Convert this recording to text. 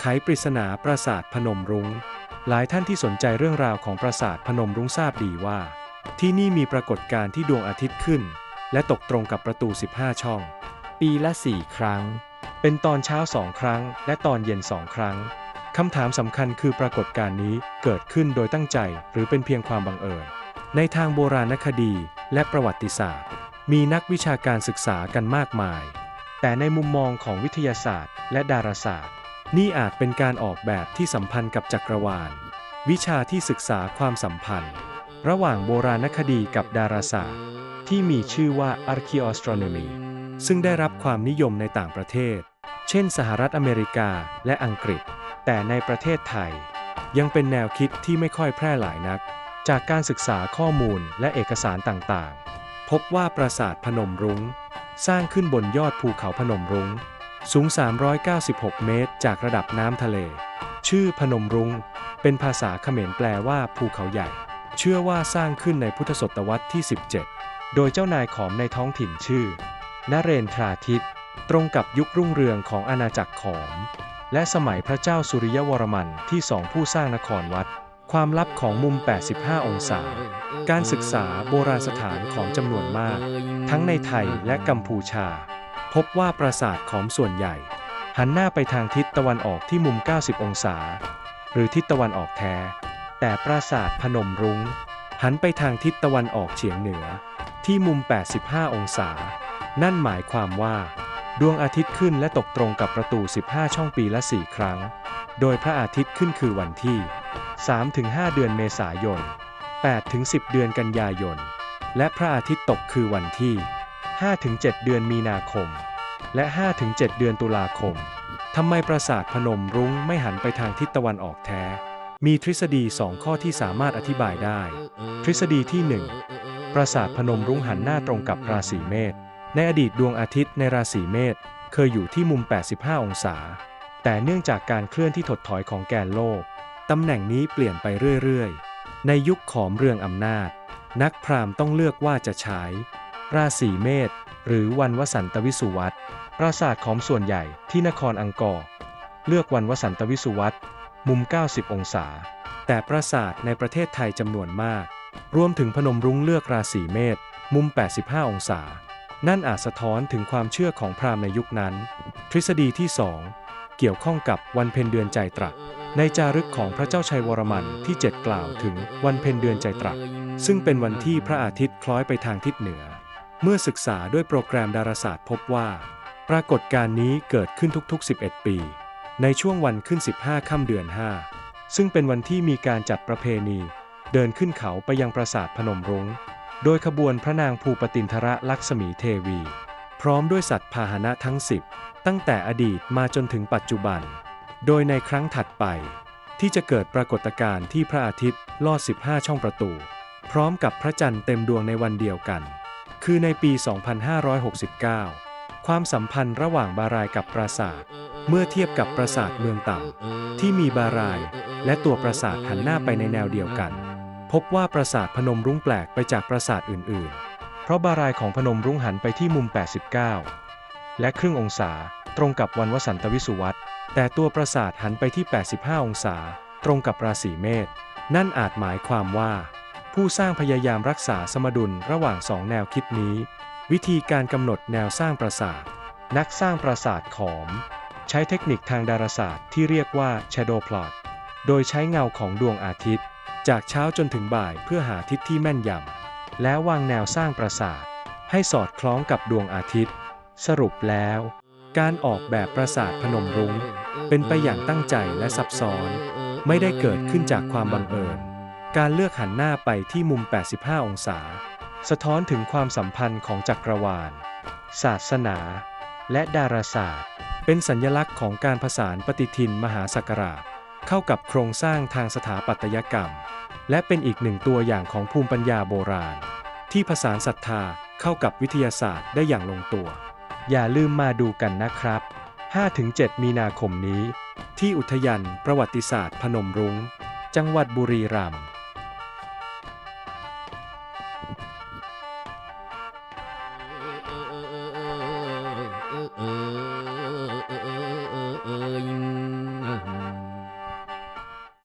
ไขปริศนาปราสาทพนมรุง้ง หลายท่านที่สนใจเรื่องราวของปราสาทพนมรุ้งทราบดีว่า ที่นี่มีปรากฏการณ์ที่ดวงอาทิตย์ขึ้น และตกตรงกับประตู 15 ช่อง ปีละ 4 ครั้ง เป็นตอนเช้า2ครั้ง และตอนเย็น2ครั้งคำถามสำคัญคือปรากฏการณ์นี้เกิดขึ้นโดยตั้งใจหรือเป็นเพียงความบังเอิญ ในทางโบราณคดีและประวัติศาสตร์ มีนักวิชาการศึกษากันมากมาย แต่ในมุมมองของวิทยาศาสตร์ และดาราศาสตร์ นี่อาจเป็นการออกแบบที่สัมพันธ์กับจักรวาล วิชาที่ศึกษาความสัมพันธ์ ระหว่างโบราณคดีกับดาราศาสตร์ ที่มีชื่อว่า Archaeoastronomy ซึ่งได้รับความนิยมในต่างประเทศ เช่น สหรัฐอเมริกาและอังกฤษ แต่ในประเทศไทย ยังเป็นแนวคิดที่ไม่ค่อยแพร่หลายนัก จากการศึกษาข้อมูลและเอกสารต่างๆ พบว่าปราสาทพนมรุง้ง สร้างขึ้นบนยอดภูเขาพนมรุง้ง สูง 396 เมตร จากระดับน้ำทะเล ชื่อพนมรุง้ง เป็นภาษาเขมรแปลว่าภูเขาใหญ่ เชื่อว่าสร้างขึ้นในพุทธศตวรรษที่ 17 โดยเจ้านายขอมในท้องถิ่นชื่อนเรนทราทิต ตรงกับยุครุ่งเรืองของอาณาจักรขอม และสมัยพระเจ้าสุริยวรมันที่สองผู้สร้างนครวัด ความลับของมุม 85 องศา การศึกษาโบราณสถานของจำนวนมาก ทั้งในไทยและกัมพูชา พบว่าปราสาทของส่วนใหญ่ หันหน้าไปทางทิศตะวันออกที่มุม 90 องศา หรือทิศตะวันออกแท้ แต่ปราสาทพนมรุง้ง หันไปทางทิศตะวันออกเฉียงเหนือ ที่มุม 85 องศา นั่นหมายความว่า ดวงอาทิตย์ขึ้นและตกตรงกับประตู 15 ช่องปีละ 4 ครั้ง โดยพระอาทิตย์ขึ้นคือวันที่ 3-5 เดือนเมษายน 8-10 เดือนกันยายน และพระอาทิตย์ตกคือวันที่ 5-7 เดือนมีนาคม และ 5-7 เดือนตุลาคม ทำไมปราสาทพนมรุ้งไม่หันไปทางทิศตะวันออกแท้ มีทฤษฎีสองข้อที่สามารถอธิบายได้ ทฤษฎีที่ 1 ปราสาทพนมรุ้งหันหน้าตรงกับราศีเมษ ในอดีตดวงอาทิตย์ในราศีเมษเคยอยู่ที่มุม 85 องศา แต่เนื่องจากการเคลื่อนที่ถดถอยของแกนโลก ตำแหน่งนี้เปลี่ยนไปเรื่อย ๆ ในยุคขอมเรื่องอำนาจ นักพราหมณ์ต้องเลือกว่าจะใช้ ราศีเมษหรือวันวสันตวิสุวัตปราสาทของส่วนใหญ่ที่นครอังกอร์เลือกวันวสันตวิสุวัตมุม 90 องศา แต่ปราสาทในประเทศไทยจำนวนมาก รวมถึงพนมรุ้งเลือกราศีเมษมุม 85 องศา นั่นอาจสะท้อนถึงความเชื่อของพราหมณ์ในยุคนั้น ทฤษฎีที่ 2 เกี่ยวข้องกับวันเพ็ญเดือนใจตรัสในจารึกของพระเจ้าชัยวรมันที่ 7 กล่าวถึงวันเพ็ญเดือนใจตรัสซึ่งเป็นวันที่พระอาทิตย์คล้อยไปทางทิศเหนือ เมื่อศึกษาด้วยโปรแกรมดาราศาสตร์พบว่า ปรากฏการณ์นี้เกิดขึ้นทุกๆ 11 ปี ในช่วงวันขึ้น 15 ค่ำเดือน 5 ซึ่งเป็นวันที่มีการจัดประเพณี เดินขึ้นเขาไปยังปราสาทพนมรุง้ง โดยขบวนพระนางภูปตินทรลักษมีเทวี พร้อมด้วยสัตว์พาหนะทั้ง 10 ตั้งแต่อดีตมาจนถึงปัจจุบัน โดยในครั้งถัดไป ที่จะเกิดปรากฏการณ์ที่พระอาทิตย์ลอด 15 ช่องประตู พร้อมกับพระจันทร์เต็มดวงในวันเดียวกัน คือในปี 2569 ความสัมพันธ์ระหว่างบารายกับปราสาท เมื่อเทียบกับปราสาทเมืองต่ำที่มีบาราย และตัวปราสาทหันหน้าไปในแนวเดียวกัน พบว่าปราสาทพนมรุ้งแปลกไปจากปราสาทอื่น ๆ เพราะบารายของพนมรุ้งหันไปที่มุม 89 และครึ่งองศาตรงกับวันวสันตวิสุวัตแต่ตัวปราสาทหันไปที่ 85 องศา ตรงกับราศีเมษนั่นอาจหมายความว่า ผู้สร้างพยายามรักษาสมดุลระหว่างสองแนวคิดนี้ วิธีการกำหนดแนวสร้างปราสาท นักสร้างปราสาทขอม ใช้เทคนิคทางดาราศาสตร์ที่เรียกว่า shadow plot โดยใช้เงาของดวงอาทิตย์ จากเช้าจนถึงบ่ายเพื่อหาทิศที่แม่นยำแล้ววางแนวสร้างปราสาท ให้สอดคล้องกับดวงอาทิตย์ สรุปแล้ว การออกแบบปราสาทพนมรุง้ง เป็นไปอย่างตั้งใจและซับซ้อน ไม่ได้เกิดขึ้นจากความบังเอิญ การเลือกหันหน้าไปที่มุม 85 องศา สะท้อนถึงความสัมพันธ์ของจักรวาล ศาสนา และดาราศาสตร์ เป็นสัญลักษณ์ของการผสานปฏิทินมหาสักราช เข้ากับโครงสร้างทางสถาปัตยกรรม และเป็นอีกหนึ่งตัวอย่างของภูมิปัญญาโบราณ ที่ผสานศรัทธาเข้ากับวิทยาศาสตร์ได้อย่างลงตัว อย่าลืมมาดูกันนะครับ 5-7 มีนาคมนี้ ที่อุทยานประวัติศาสตร์พนมรุง้ง จังหวัดบุรีรัมย์